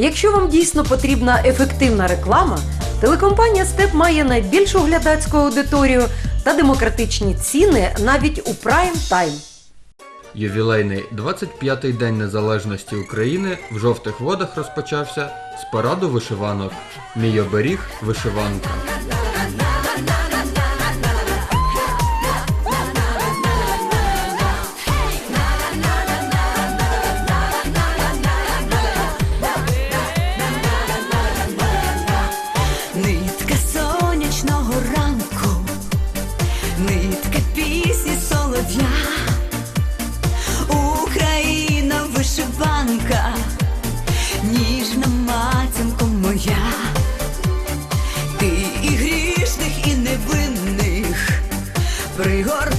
Якщо вам дійсно потрібна ефективна реклама, телекомпанія Степ має найбільшу глядацьку аудиторію та демократичні ціни навіть у прайм тайм. Ювілейний 25-й день незалежності України в жовтих водах розпочався з параду вишиванок. Мій оберіг вишиванка. пригор.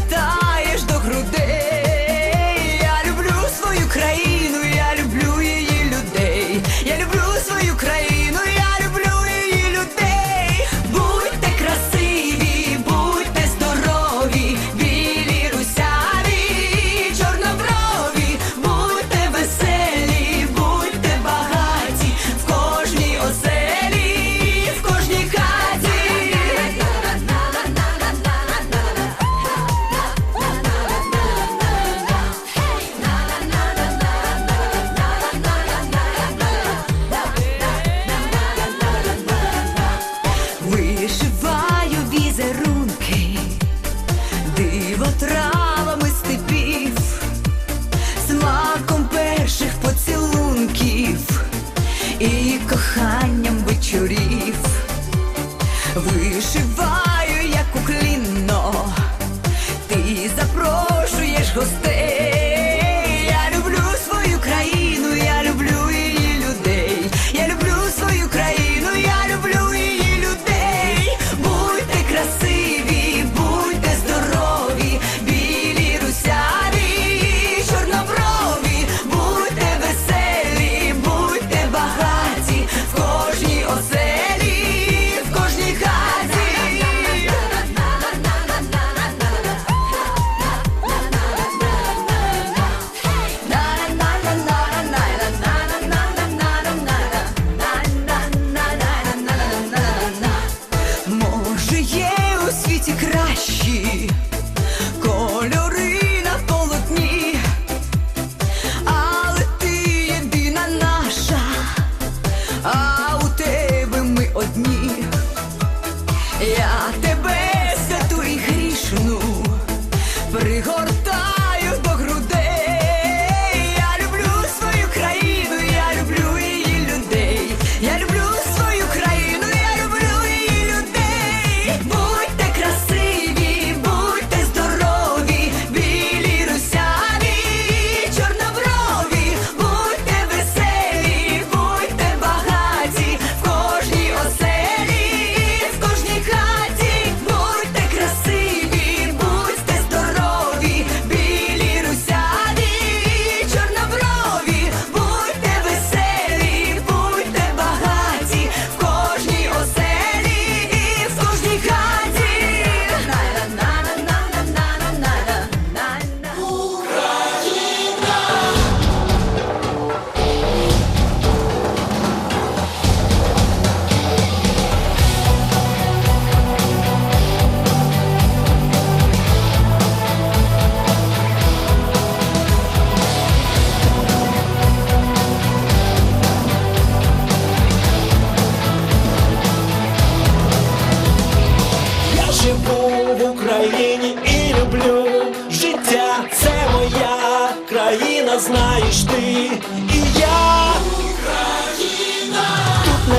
in life.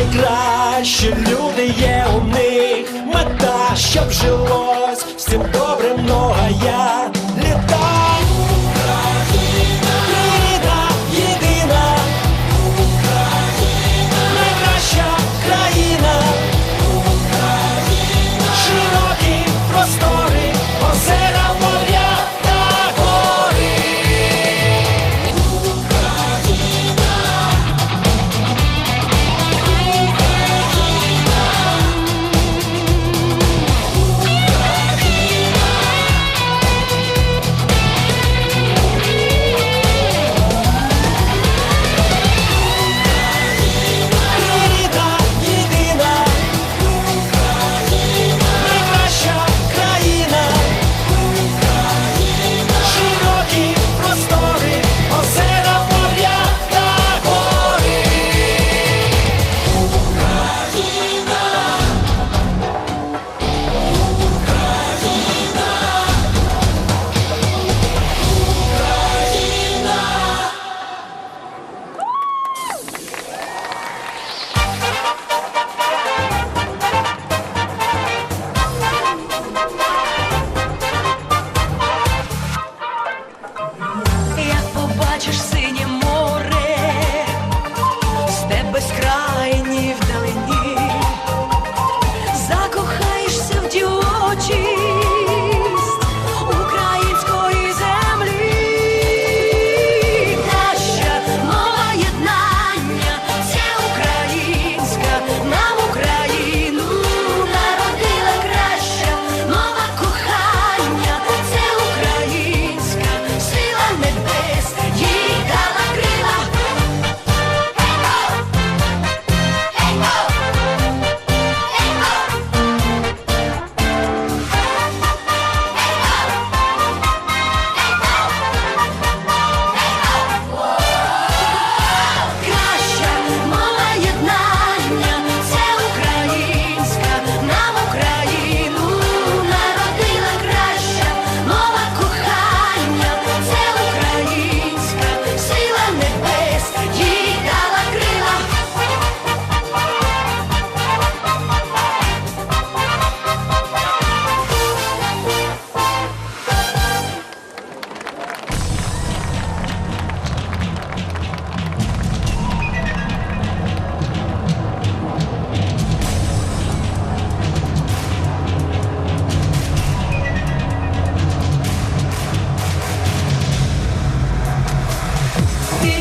найкращі люди є у них мета, щоб жилось всім добрим, ну а я.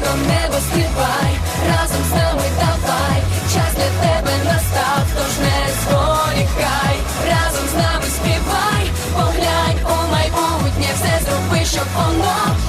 до небо стрибай, разом з нами давай, час для тебе настав, тож не зволікай, разом з нами співай, поглянь у майбутнє, все зроби, щоб воно.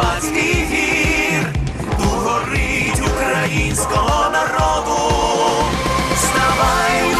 Карпатських гір, горить українського народу. Ставай!